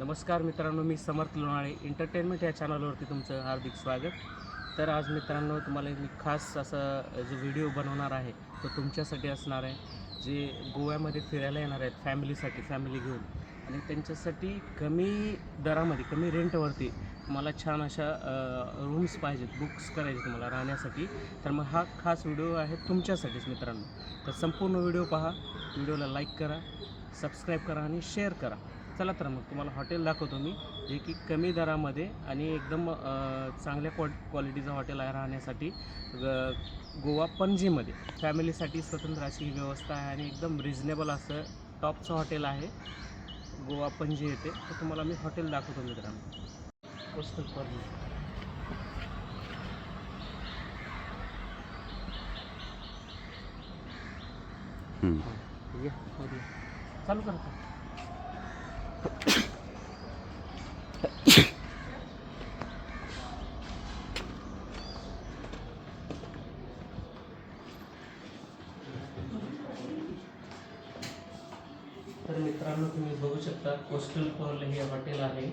नमस्कार मित्रांनो मी समर्थ लोणाळे. एंटरटेनमेंट या चॅनलवरती तुमचं हार्दिक स्वागत. तर आज मित्रांनो तुम्हाला मी खास असा जो व्हिडिओ बनवणार आहे तो तुमच्यासाठी असणार आहे जे गोव्यामध्ये फिरायला येणार आहेत फॅमिलीसाठी फॅमिली घेऊन. आणि त्यांच्यासाठी कमी दरामध्ये कमी रेंटवरती मला छान अशा रूम्स पाहिजेत बुक्स करायचे तुम्हाला राहण्यासाठी. तर मग हा खास व्हिडिओ आहे तुमच्यासाठीच मित्रांनो. तर संपूर्ण व्हिडिओ पहा. व्हिडिओला लाईक करा सबस्क्राईब करा आणि शेअर करा. चला तर मग तुम्हाला हॉटेल दाखवतो मी जे की कमी दरामध्ये आणि एकदम चांगल्या क्वा क्वालिटीचं हॉटेल आहे राहण्यासाठी ग- गोवा पणजीमध्ये. फॅमिलीसाठी स्वतंत्र अशी ही व्यवस्था आहे आणि एकदम रिजनेबल असं टॉपचं हॉटेल आहे गोवा पणजी येथे. तर तुम्हाला मी हॉटेल दाखवतो मित्रांनो. कोस्टल वरती. चालू करा. मित्रांनो तुम्ही बघू शकता कोस्टल पर्ल हे हॉटेल आहे.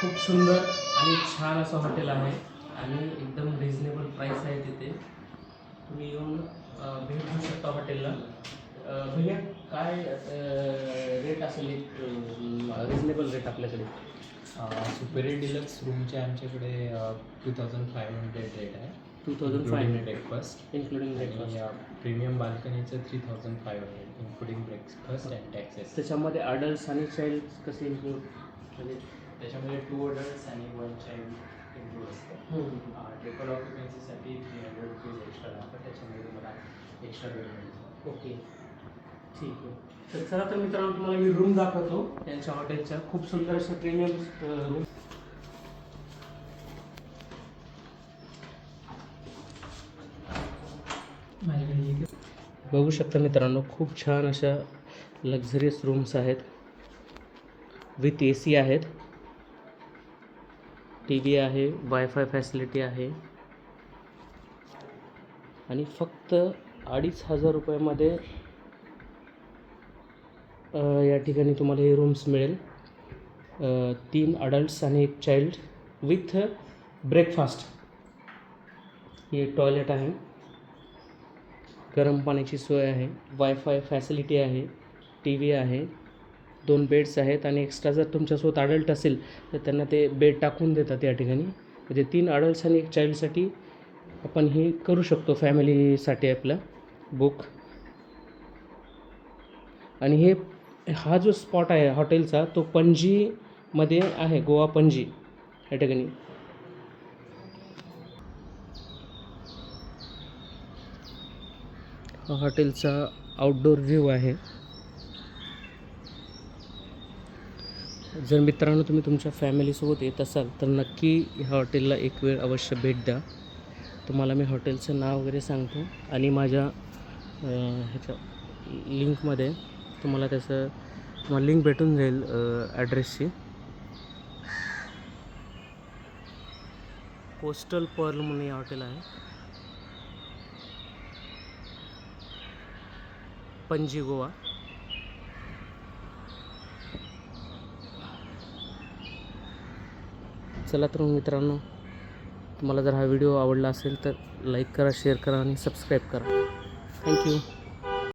खूप सुंदर आणि छान असं हॉटेल आहे आणि एकदम रिजनेबल प्राईस आहे तिथे. तुम्ही येऊन भेट घेऊ शकता हॉटेलला. भैया काय रेट असेल एक रिजनेबल रेट आपल्याकडे? सुपेरियर डिलक्स रूमचे आमच्याकडे two thousand five hundred rate आहे. Two thousand five hundred breakfast including breakfast premium बाल्कनीचं three thousand five hundred including breakfast and taxes त्याच्यामध्ये अडल्ट्स आणि चाइल्ड कसे इन्क्लूड म्हणजे त्याच्यामध्ये टू अडल्ट्स आणि वन चाइल्ड इन्क्लूड असतं. ट्रिपल ऑक्युपन्सीसाठी थ्री हंड्रेड रुपीज एक्स्ट्रा लागतं. त्याच्यामध्ये तुम्हाला एक्स्ट्रा वेळ मिळतो. ओके. ठीक आहे. तर चला तर मित्रांनो तुम्हाला मी रूम दाखवतो. त्यांच्या हॉटेलच्या खूप सुंदर असं प्रीमियम रूम बघू शकता मित्रांनो खूप छान अशा लक्झरियस रूम्स आहेत. विथ ए सी आहेत. टी व्ही आहे वायफाय फॅसिलिटी आहे. आणि फक्त अडीच हजार रुपयामध्ये या ठिकाणी तुम्हाला हे रूम्स मिळेल. तीन अडल्ट्स आणि एक चाइल्ड विथ ब्रेकफास्ट हे टॉयलेट आहे. गरम पाण्याची सोय आहे वायफाय फॅसिलिटी आहे टी व्ही आहे दोन बेड्स आहेत आणि एक्स्ट्रा जर तुमच्यासोबत अडल्ट असेल तर त्यांना ते बेड टाकून देतात या ठिकाणी. म्हणजे तीन अडल्ट्स आणि एक चाइल्डसाठी आपण हे करू शकतो फॅमिलीसाठी आपलं बुक आणि हे हा जो स्पॉट आहे हॉटेलचा तो पणजीमध्ये आहे गोवा पणजी या ठिकाणी. हॉटेलचा आउटडोर व्ह्यू आहे. जर मित्रांनो तुम्ही तुमच्या फॅमिलीसोबत येत असाल तर नक्की ह्या हॉटेलला एक वेळ अवश्य भेट द्या. तुम्हाला मी हॉटेलचं नाव वगैरे सांगतो आणि माझ्या ह्याच्या लिंकमध्ये तुम्हाला त्याचं तुम्हाला लिंक भेटून जाईल ॲड्रेसची कोस्टल पर्ल म्हणून हे हॉटेल आहे. पणजी गोवा. चला तर मित्रांनो तुम्हाला जर हा व्हिडिओ आवडला असेल तर लाईक करा शेअर करा आणि सबस्क्राईब करा. थँक्यू